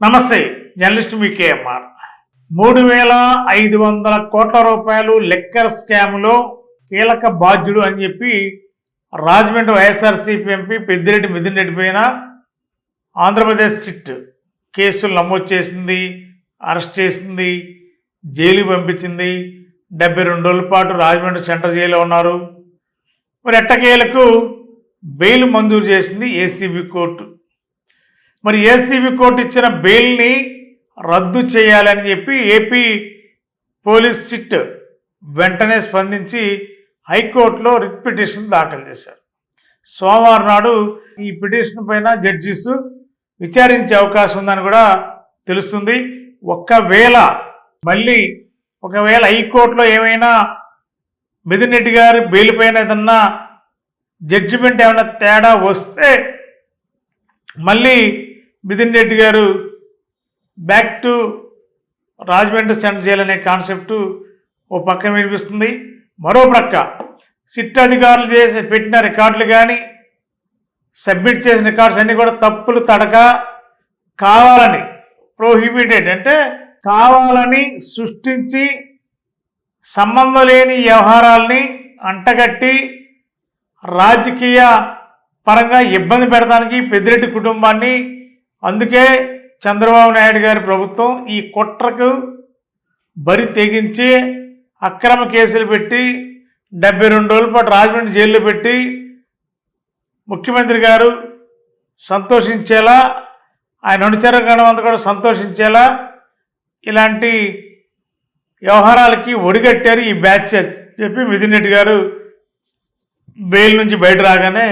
నమస్తే జర్నలిస్ట్ మీ కేఎంఆర్ మూడు వేల ఐదు వందల కోట్ల రూపాయలు లెక్కర్ స్కామ్లో కీలక బాధ్యుడు అని చెప్పి రాజమండ్రి వైఎస్ఆర్సీపీ ఎంపీ పెద్దిరెడ్డి మిథున్ రెడ్డి పైన ఆంధ్రప్రదేశ్ సిట్ కేసులు నమోదు చేసింది అరెస్ట్ చేసింది జైలుకి పంపించింది. డెబ్బై రెండు రోజుల పాటు రాజమండ్రి సెంట్రల్ జైల్లో ఉన్నారు. మరి ఎట్టకేలకు బెయిల్ మంజూరు చేసింది ఏసీబీ కోర్టు. మరి ఏసీబీ కోర్టు ఇచ్చిన బెయిల్ని రద్దు చేయాలని చెప్పి ఏపీ పోలీస్ సిట్ వెంటనే స్పందించి హైకోర్టులో రిట్ పిటిషన్ దాఖలు చేశారు. సోమవారం నాడు ఈ పిటిషన్ పైన జడ్జిస్ విచారించే అవకాశం ఉందని కూడా తెలుస్తుంది. ఒక్కవేళ మళ్ళీ ఒకవేళ హైకోర్టులో ఏమైనా మిథున్ రెడ్డి గారి బెయిల్ పైన ఏదన్నా జడ్జిమెంట్ ఏమైనా తేడా వస్తే మళ్ళీ మిథున్ రెడ్డి గారు back to Rajahmundry center jail అనే కాన్సెప్ట్ ఓ పక్క వినిపిస్తుంది. మరో ప్రక్క సిట్ అధికారులు చేసి పెట్టిన రికార్డులు కానీ సబ్మిట్ చేసిన రికార్డ్స్ అన్నీ కూడా తప్పులు తడక కావాలని ప్రోహిబిటెడ్ అంటే కావాలని సృష్టించి సంబంధం లేని వ్యవహారాల్ని అంటగట్టి రాజకీయ పరంగా ఇబ్బంది పెడతానికి పెద్దిరెడ్డి కుటుంబాన్ని అందుకే చంద్రబాబు నాయుడు గారి ప్రభుత్వం ఈ కుట్రకు బరి తెగించి అక్రమ కేసులు పెట్టి డెబ్బై రెండు రోజుల పాటు రాజమండ్రి జైల్లో పెట్టి ముఖ్యమంత్రి గారు సంతోషించేలా ఆయన అనుచరగణం అంతా కూడా సంతోషించేలా ఇలాంటి వ్యవహారాలకి ఒడిగట్టారు ఈ బ్యాచ్ చెప్పి మిథున్ రెడ్డి గారు బెయిల్ నుంచి బయట రాగానే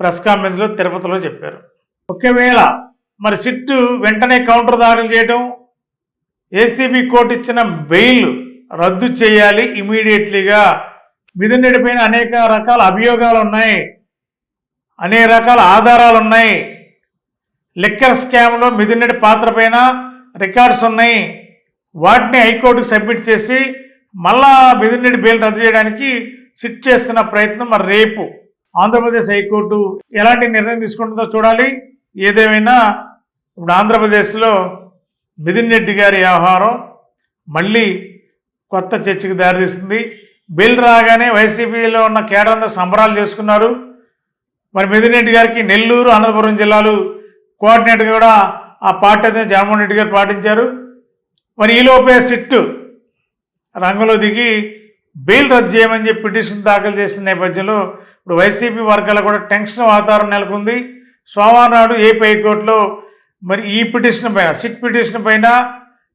ప్రెస్ కాన్ఫరెన్స్లో తిరుపతిలో చెప్పారు. ఒకవేళ మరి సిట్టు వెంటనే కౌంటర్ దాఖలు చేయడం ఏసీబీ కోర్టు ఇచ్చిన బెయిల్ రద్దు చేయాలి ఇమీడియట్లీగా. మిథున్ రెడ్డి పైన అనేక రకాల అభియోగాలు ఉన్నాయి అనేక రకాల ఆధారాలు ఉన్నాయి. లిక్కర్ స్కామ్లో మిథున్ రెడ్డి పాత్ర పైన రికార్డ్స్ ఉన్నాయి. వాటిని హైకోర్టుకు సబ్మిట్ చేసి మళ్ళా మిథున్ రెడ్డి బెయిల్ రద్దు చేయడానికి సిట్ చేస్తున్న ప్రయత్నం మరి రేపు. ఆంధ్రప్రదేశ్ హైకోర్టు ఎలాంటి నిర్ణయం తీసుకుంటుందో చూడాలి. ఏదేమైనా ఇప్పుడు ఆంధ్రప్రదేశ్లో మిథున్ రెడ్డి గారి వ్యవహారం మళ్ళీ కొత్త చర్చకు దారితీస్తుంది. బిల్ రాగానే వైసీపీలో ఉన్న కేడర్ సంబరాలు చేసుకున్నారు. మరి మిథున్ రెడ్డి గారికి నెల్లూరు అనంతపురం జిల్లాలు కోఆర్డినేటర్ కూడా ఆ పార్టీ అయితే జగన్మోహన్ రెడ్డి గారు పాటించారు. మరి ఈలోపే సిట్టు రంగంలో దిగి బెయిల్ రద్దు చేయమని చెప్పి పిటిషన్ దాఖలు చేసిన నేపథ్యంలో ఇప్పుడు వైసీపీ వర్గాల కూడా టెన్షన్ వాతావరణం నెలకొంది. సోమవారం నాడు ఏపీ హైకోర్టులో మరి ఈ పిటిషన్ పైన సిట్ పిటిషన్ పైన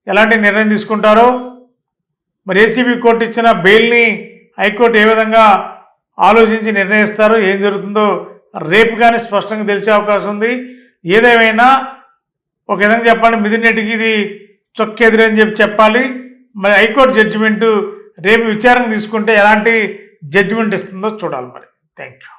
ఎలాంటి నిర్ణయం తీసుకుంటారో మరి ఏసీబీ కోర్టు ఇచ్చిన బెయిల్ని హైకోర్టు ఏ విధంగా ఆలోచించి నిర్ణయిస్తారో ఏం జరుగుతుందో రేపు కానీ స్పష్టంగా తెలిసే అవకాశం ఉంది. ఏదేమైనా ఒక విధంగా చెప్పాలి మిథున్ ఇది ఇది చొక్కెదిరని చెప్పి చెప్పాలి. మరి హైకోర్టు జడ్జిమెంటు రేపు విచారణ తీసుకుంటే ఎలాంటి జడ్జిమెంట్ ఇస్తుందో చూడాలి మరి. Thank you